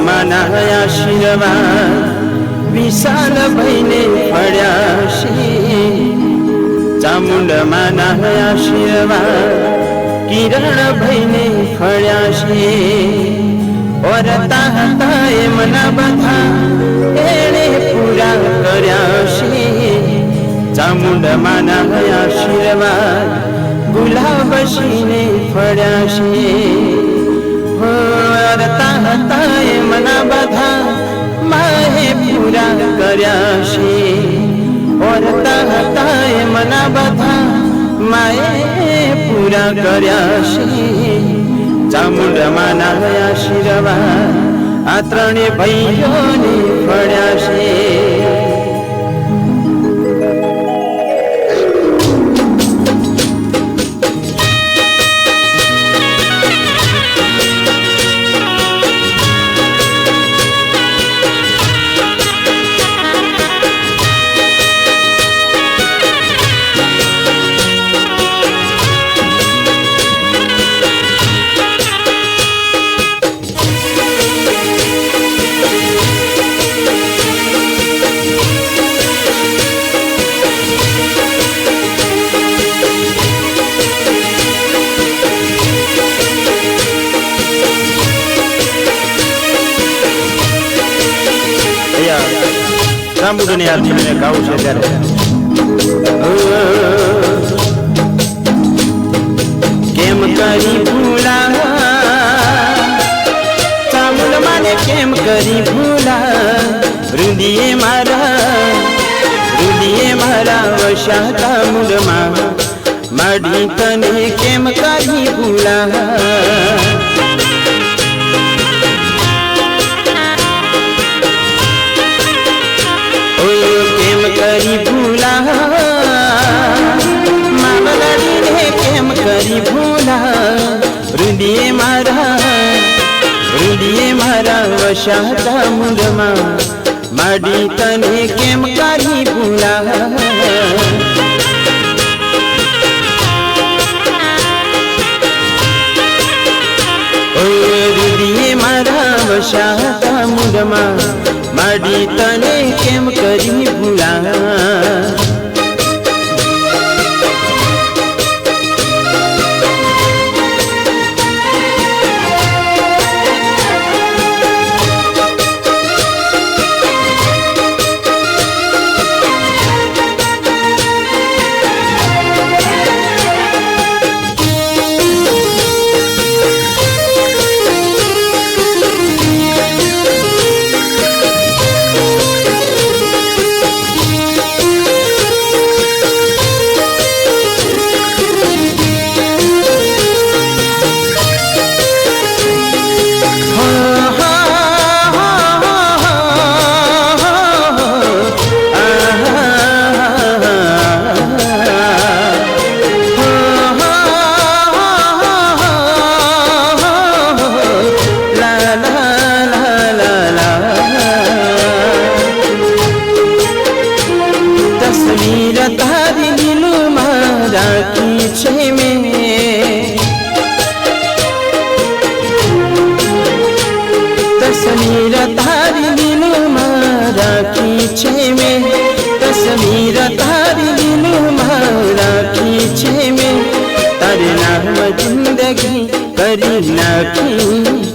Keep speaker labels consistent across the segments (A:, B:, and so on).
A: ચામુંડમાના શિરવા વિશાલ ભાઈને પડ્યા છે ચામુંડમાના શિરવા કિરણ ભાઈને ફળ્યા છે ઓરતા હતા એમના બધા એણે પૂરા કર્યા છે ચામુંડમાના આશીર્વાદ ગુલાબ શીને ફળ્યા છે ઓરતા હતા મના બધા માહે પૂરા કર્યા છે. વરતા હતા મના બધા માએ પૂરા કર્યા છે. ગયા શિરવા, આ ત્રણે ભાઈઓને ફળ્યા છે. રામબુદ્ધની આરતી મને ગાવું છે ત્યારે. કેમ કરી ભૂલા? ચામુલ માને કેમ કરી ભૂલા? રુદિયે મારા રુદિયે મારા વશા ચામુલમાં માઢી તને કેમ કરી ભૂલા? રુદિયે મારા રૂડીએ મારા વશાતા મૂળમાં માડી તને કેમ કાઢી ભૂલા? મારા વશાતા મુંડમાં. માડી તને કેમ કરી કરી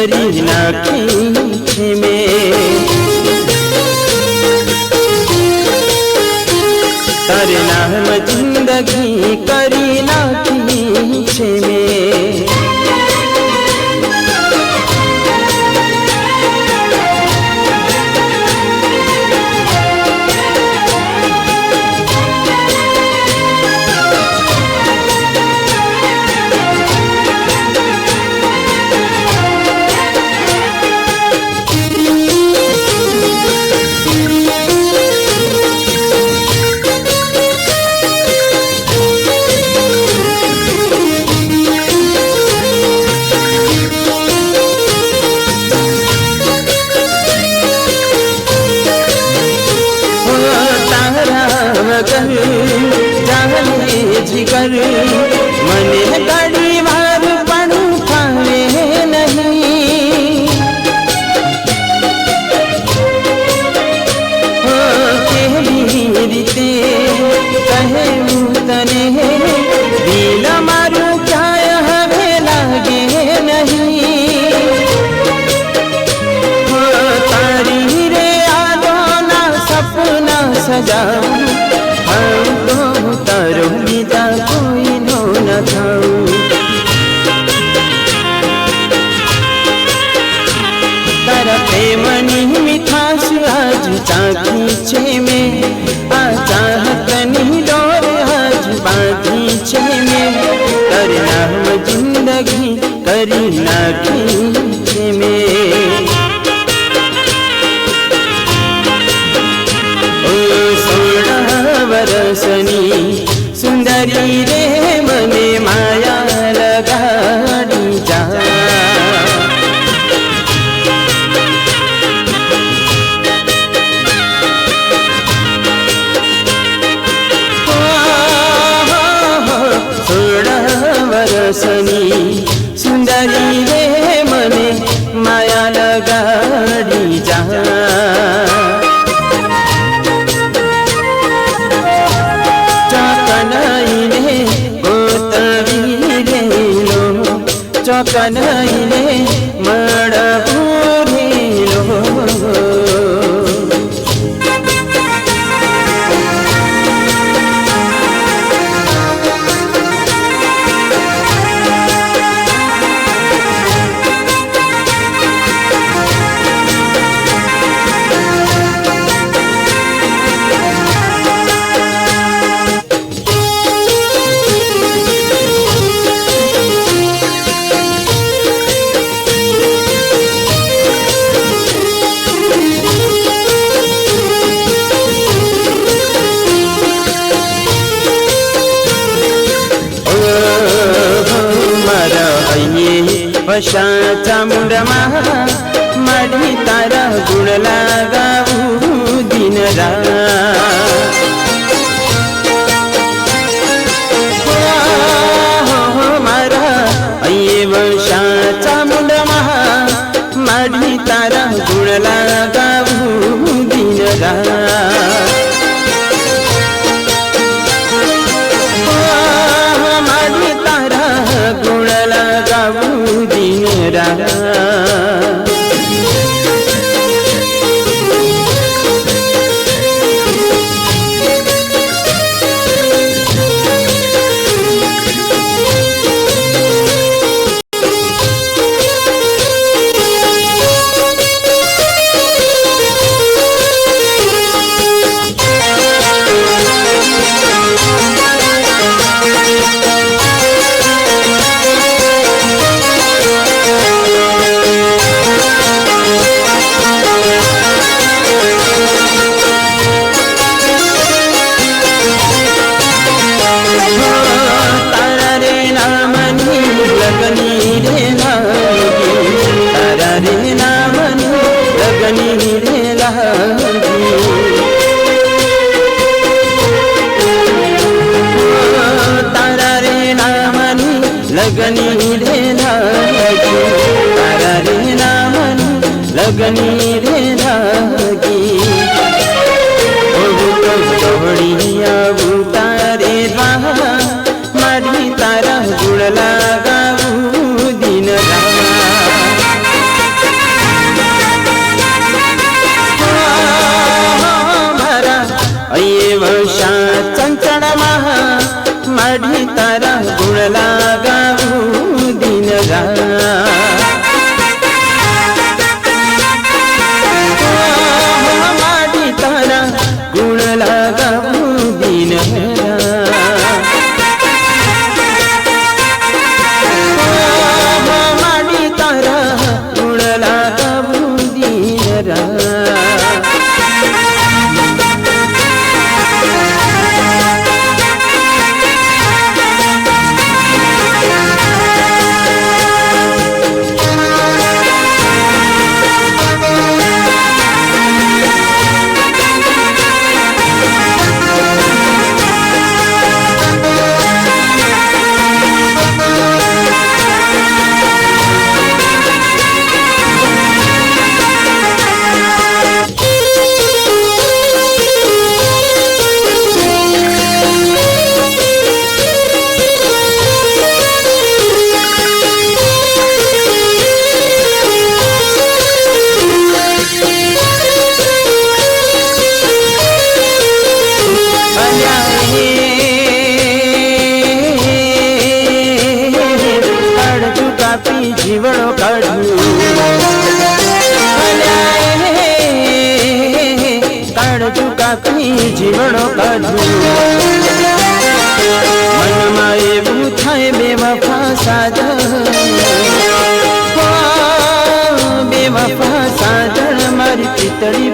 A: કરી નાખી છે મેં. તારે નામ જિંદગી કરી চাকু চকানাইলে গোতবিলে লো চকানাইলে હૈયે વશા ચામુંડમાં મારી તારા ગુણ લાગાવું દિન રાત મારા હૈયે વશા ચામુંડમાં મારી તારા ગુણ લાગાવું લગની રે લાગી, તારા રે નામની લગની રે લાગી. દોડી આવું તારે દ્વારા મારી તારા ગુણ લગાવું દિન મારા અયે સાજણ બે વફા સાજણ મારી પિતળી